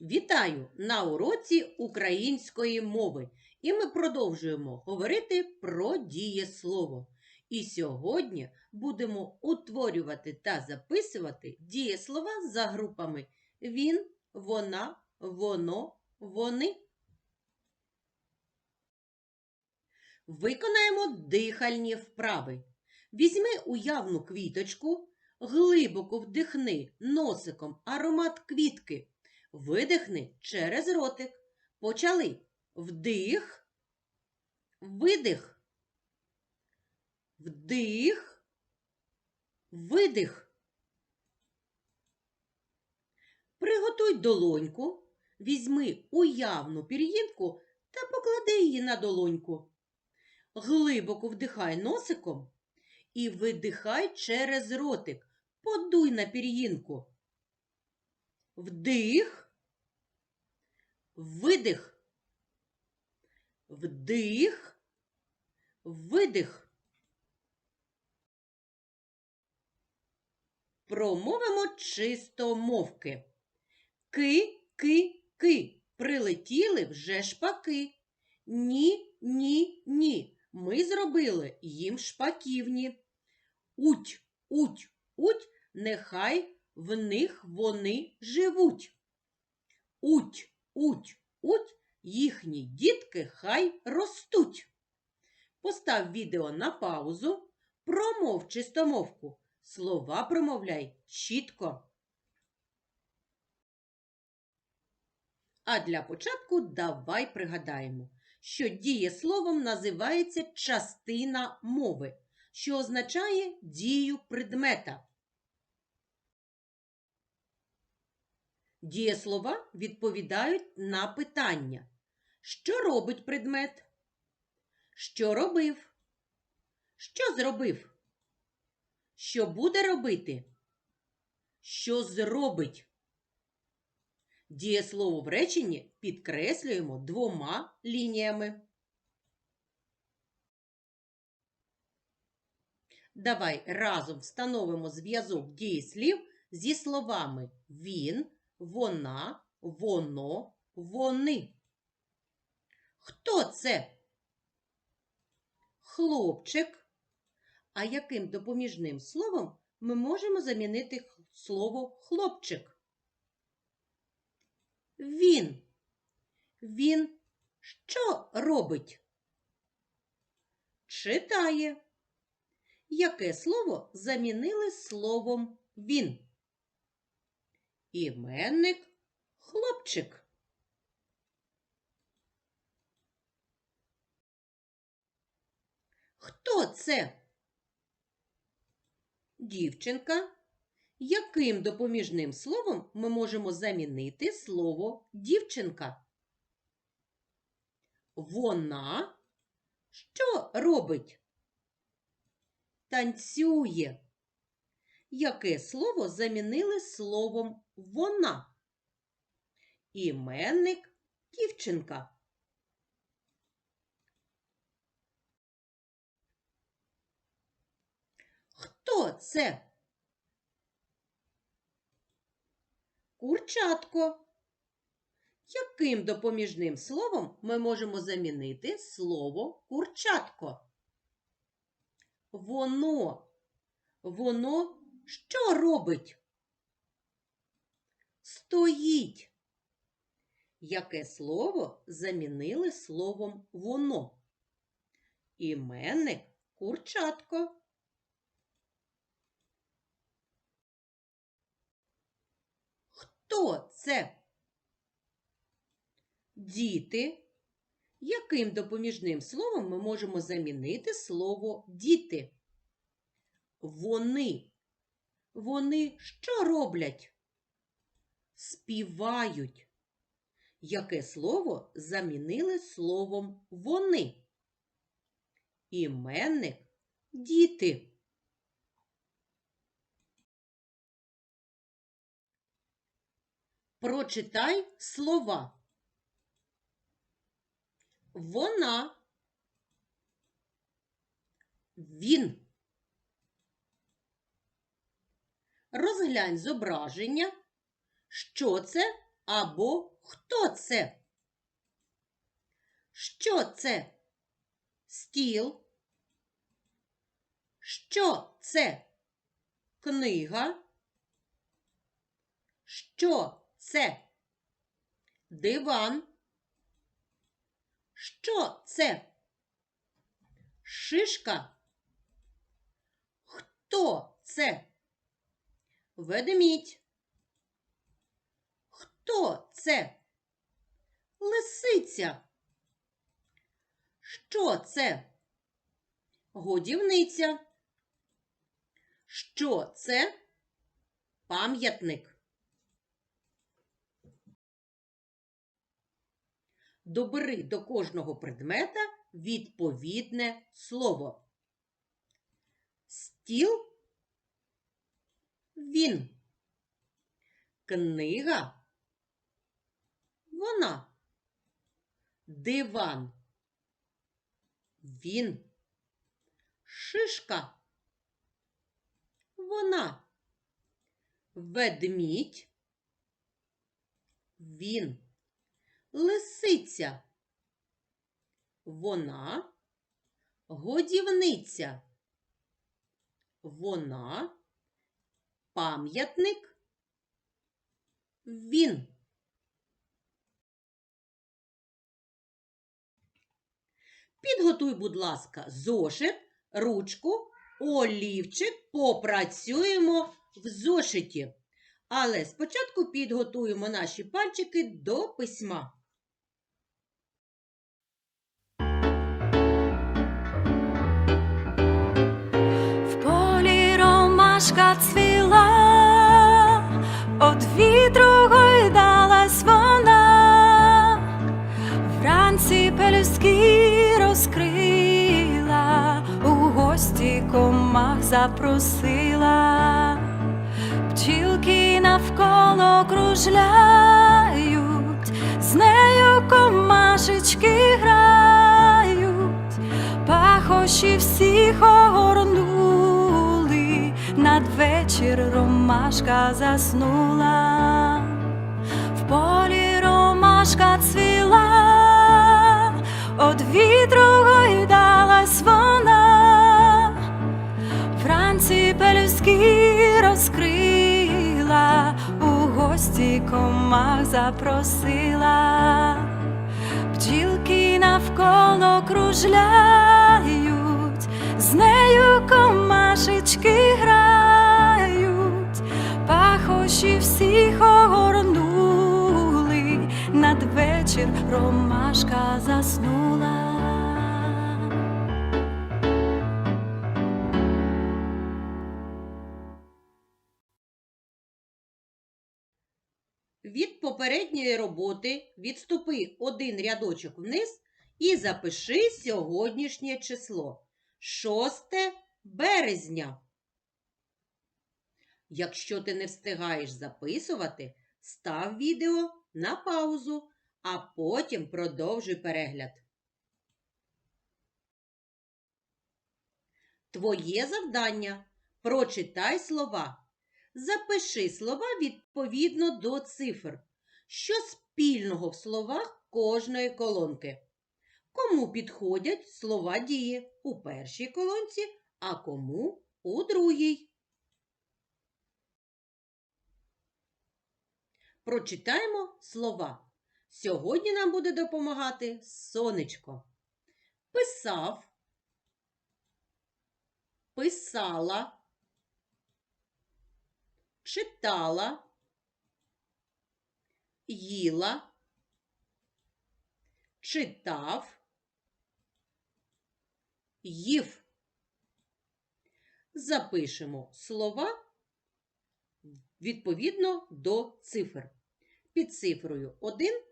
Вітаю на уроці української мови. І ми продовжуємо говорити про дієслово. І сьогодні будемо утворювати та записувати дієслова за групами він, вона, воно, вони. Виконаємо дихальні вправи. Візьми уявну квіточку, глибоко вдихни носиком аромат квітки. Видихни через ротик. Почали. Вдих, видих. Вдих, видих. Приготуй долоньку, візьми уявну пір'їнку та поклади її на долоньку. Глибоко вдихай носиком і видихай через ротик. Подуй на пір'їнку. Вдих, видих, вдих, видих. Промовимо чисто мовки. Ки, ки, ки. Прилетіли вже шпаки. Ні, ні, ні. Ми зробили їм шпаківні. Уть, уть, уть, нехай в них вони живуть. Уть, уть, уть, їхні дітки хай ростуть. Постав відео на паузу, промов чистомовку. Слова промовляй чітко. А для початку давай пригадаємо, що дієсловом називається частина мови, що означає дію предмета. Дієслова відповідають на питання. Що робить предмет? Що робив? Що зробив? Що буде робити? Що зробить? Дієслово в реченні підкреслюємо двома лініями. Давай разом встановимо зв'язок дієслів зі словами він, вона, воно, вони. Хто це? Хлопчик. А яким допоміжним словом ми можемо замінити слово хлопчик? Він. Він що робить? Читає. Яке слово замінили словом він? Іменник хлопчик. Хто це? Дівчинка. Яким допоміжним словом ми можемо замінити слово дівчинка? Вона що робить? Танцює. Яке слово замінили словом вона? Іменник дівчинка. Хто це? Курчатко. Яким допоміжним словом ми можемо замінити слово курчатко? Воно. Воно що робить? Стоїть. Яке слово замінили словом воно? Іменник курчатко. Хто це? Діти. Яким допоміжним словом ми можемо замінити слово діти? Вони. Вони що роблять? Співають. Яке слово замінили словом вони? Іменник діти. Прочитай слова. Вона. Він. Розглянь зображення. Що це або хто це? Що це? Стіл? Що це? Книга? Що це? Диван? Що це? Шишка? Хто це? Ведмідь? Хто це? Лисиця? Що це? Годівниця? Що це? Пам'ятник. Добери до кожного предмета відповідне слово. Стіл він. Книга вона. Диван. Він. Шишка. Вона. Ведмідь. Він. Лисиця. Вона. Годівниця. Вона. Пам'ятник. Він. Підготуй, будь ласка, зошит, ручку, олівчик, попрацюємо в зошиті. Але спочатку підготуємо наші пальчики до письма. В полі ромашка цвіла, пелюстки розкрила, у гості комах запросила, пчілки навколо кружляють, з нею комашечки грають. Пахощі всіх огорнули, надвечір ромашка заснула, в полі ромашка цвіла, комах запросила. Бджілки навколо кружляють, з нею комашечки грають, пахощі всіх огорнули, надвечір ромашка заснула. Попередньої роботи відступи один рядочок вниз і запиши сьогоднішнє число 6 березня. Якщо ти не встигаєш записувати, став відео на паузу, а потім продовжуй перегляд. Твоє завдання прочитай слова. Запиши слова відповідно до цифр, що спільного в словах кожної колонки. Кому підходять слова дії у першій колонці, а кому у другій. Прочитаємо слова. Сьогодні нам буде допомагати сонечко. Писав, писала читала, їла, читав, їв. Запишемо слова відповідно до цифр. Під цифрою 1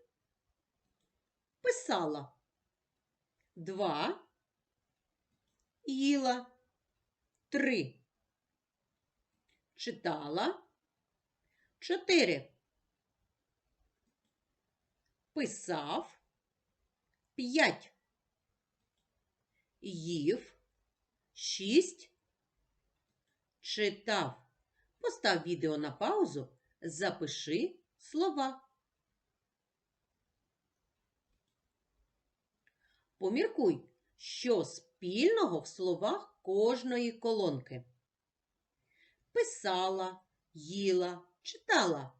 писала, 2 їла, 3 читала, 4 писав, п'ять, їв, шість, читав. Постав відео на паузу, запиши слова. Поміркуй, що спільного в словах кожної колонки. Писала, їла, читала.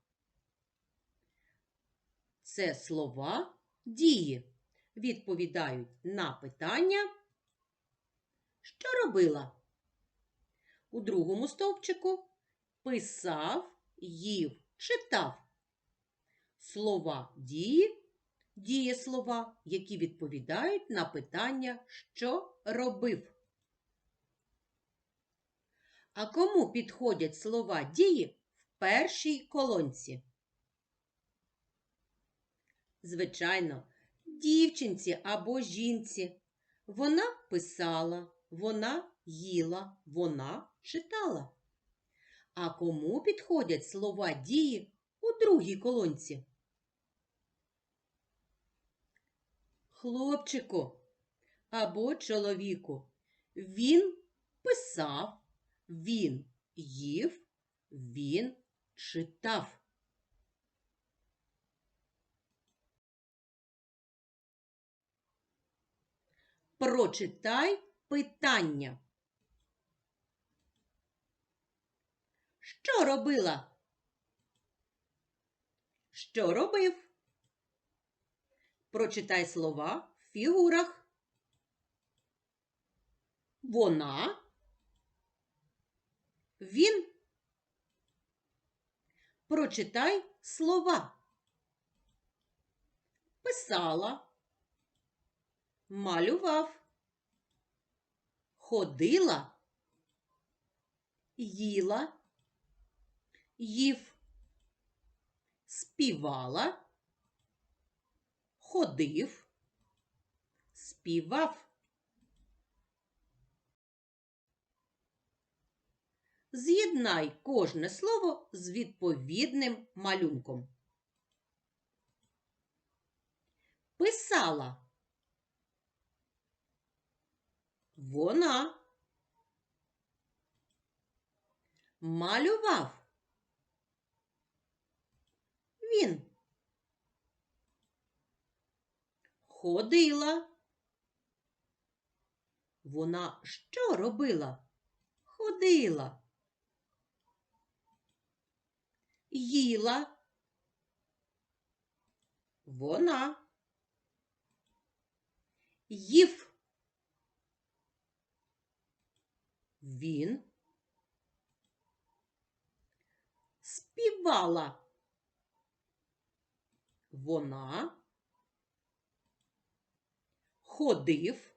Це слова дії. Відповідають на питання, що робила. У другому стовпчику писав, їв, читав. Слова дії дієслова, які відповідають на питання, що робив. А кому підходять слова дії в першій колонці? Звичайно, дівчинці або жінці. Вона писала, вона їла, вона читала. А кому підходять слова дії у другій колонці? Хлопчику або чоловіку. Він писав, він їв, він читав. Прочитай питання. Що робила? Що робив? Прочитай слова в фігурах. Вона. Він. Прочитай слова. Писала. Малював. Ходила. Їла. Їв. Співала ходив, співав. З'єднай кожне слово з відповідним малюнком. Писала. Вона. Малював. Він. ходила. Вона що робила? Ходила. Їла. Вона. Їв. Він. Співала. Вона ходив,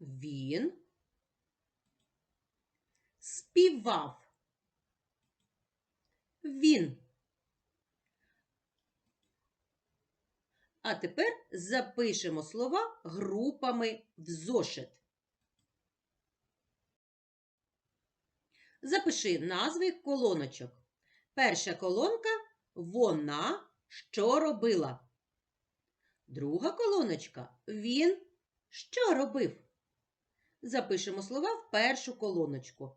він співав. Він. А тепер запишемо слова групами в зошит. Запиши назви колоночок. Перша колонка вона що робила. Друга колоночка він що робив? Запишемо слова в першу колоночку.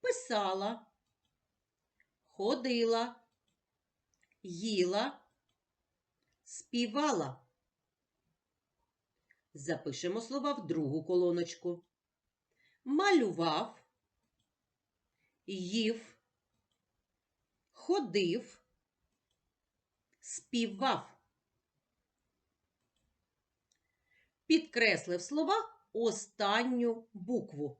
Писала, ходила, їла, співала. Запишемо слова в другу колоночку. Малював, їв, ходив, співав. підкресли в словах останню букву.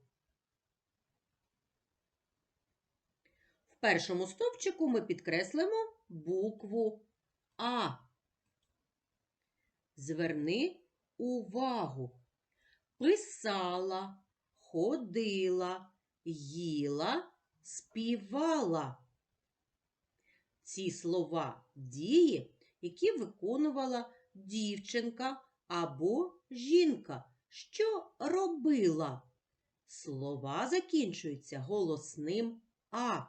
В першому стовпчику ми підкреслимо букву А. Зверни увагу. Писала, ходила, їла, співала. Ці слова дії, які виконувала дівчинка або жінка, що робила? Слова закінчуються голосним А.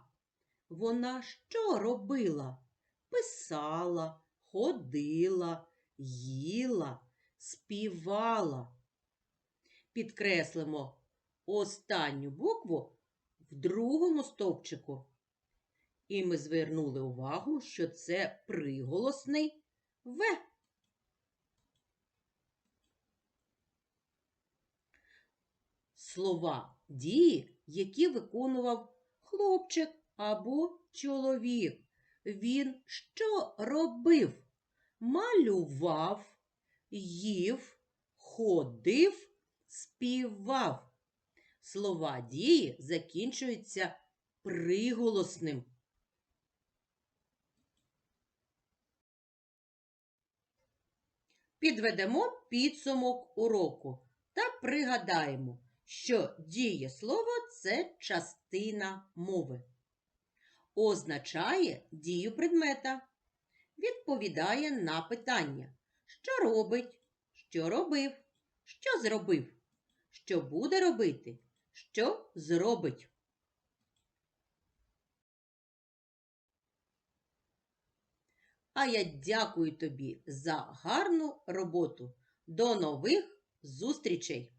Вона що робила? Писала, ходила, їла, співала. Підкреслимо останню букву в другому стовпчику. І ми звернули увагу, що це приголосний В. Слова дії, які виконував хлопчик або чоловік. Він що робив? Малював, їв, ходив, співав. Слова дії закінчуються приголосним. Підведемо підсумок уроку та пригадаємо, що дієслово – це частина мови. Означає дію предмета. Відповідає на питання, що робить, що робив, що зробив, що буде робити, що зробить. А я дякую тобі за гарну роботу. До нових зустрічей!